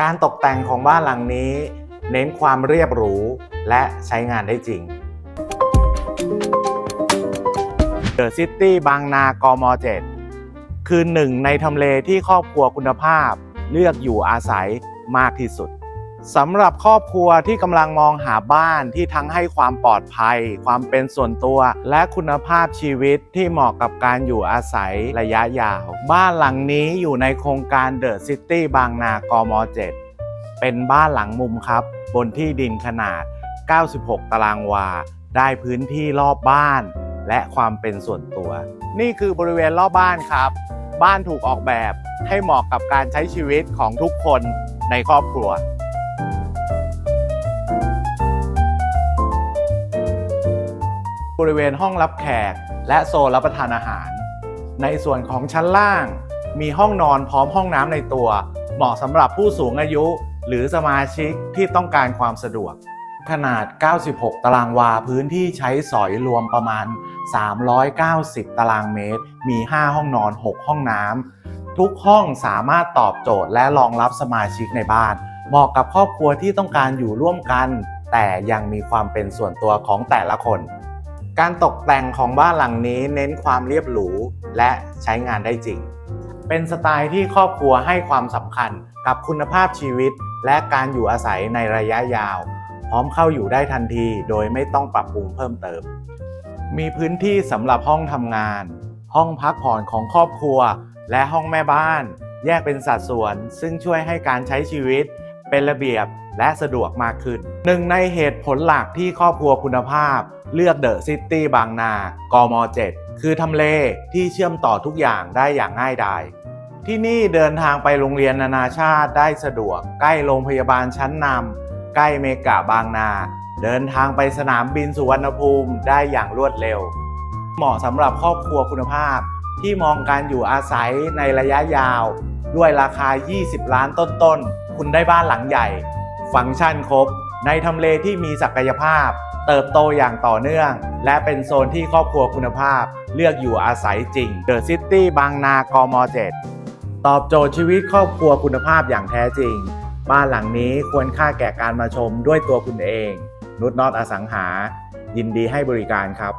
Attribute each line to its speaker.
Speaker 1: การตกแต่งของบ้านหลังนี้ เน้นความเรียบหรูและใช้งานได้จริง The City บางนากม 7 คือหนึ่งในทำเลที่ครอบครัวคุณภาพ เลือกอยู่อาศัยมากที่สุด สำหรับครอบครัวที่กำลังมองหาบ้านที่ทั้งให้ความปลอดภัย ความเป็นส่วนตัว และคุณภาพชีวิตที่เหมาะกับการอยู่อาศัยระยะยาว บ้านหลังนี้อยู่ในโครงการ The City บางนากม 7 เป็นบ้านหลังมุมครับ บนที่ดินขนาด 96 ตารางวา ได้พื้นที่รอบบ้าน และความเป็นส่วนตัว นี่คือบริเวณรอบบ้านครับ บ้านถูกออกแบบให้เหมาะกับการใช้ชีวิตของทุกคนในครอบครัว บริเวณห้องรับแขก และโซนรับประทานอาหาร ในส่วนของชั้นล่าง มีห้องนอนพร้อมห้องน้ำในตัว เหมาะสำหรับผู้สูงอายุ หรือสมาชิกที่ต้องการความสะดวก ขนาด 96 ตารางวาพื้นที่ใช้สอยรวมประมาณ 390 ตารางเมตร มี 5 ห้องนอน 6 ห้องน้ำทุกห้องสามารถตอบโจทย์และรองรับสมาชิกในบ้านเหมาะกับครอบครัวที่ต้องการอยู่ร่วมกัน แต่ยังมีความเป็นส่วนตัวของแต่ละคน การตกแต่งของบ้านหลังนี้เน้นความเรียบหรูและใช้งานได้จริง เป็นสไตล์ที่ครอบครัวให้ความสำคัญกับคุณภาพชีวิต และการอยู่อาศัยในระยะยาว พร้อมเข้าอยู่ได้ทันทีโดยไม่ต้องปรับปรุงเพิ่มเติม มีพื้นที่สำหรับห้องทำงาน ห้องพักผ่อนของครอบครัว และห้องแม่บ้าน แยกเป็นสัดส่วน ซึ่งช่วยให้การใช้ชีวิตเป็นระเบียบ และสะดวกมากขึ้น หนึ่งในเหตุผลหลักที่ครอบครัวคุณภาพ เลือกเดอะซิตี้บางนากม 7 คือทำเลที่เชื่อมต่อทุกอย่างได้อย่างง่ายดายที่นี่เดินทางไปโรงเรียนนานาชาติได้สะดวก ใกล้โรงพยาบาลชั้นนำใกล้เมกะบางนา เดินทางไปสนามบินสุวรรณภูมิได้อย่างรวดเร็ว เหมาะสำหรับครอบครัวคุณภาพ ที่มองการอยู่อาศัยในระยะยาว ด้วยราคา 20 ล้านต้นๆ คุณได้บ้านหลังใหญ่ ฟังก์ชันครบ ในทำเลที่มีศักยภาพ เติบโตอย่างต่อเนื่อง และเป็นโซนที่ครอบครัวคุณภาพ เลือกอยู่อาศัยจริง The City บางนากม 7 ตอบโจทย์ชีวิตครอบครัวคุณภาพอย่างแท้จริง บ้านหลังนี้ควรค่าแก่การมาชมด้วยตัวคุณเอง นุชนอตอสังหา ยินดีให้บริการครับ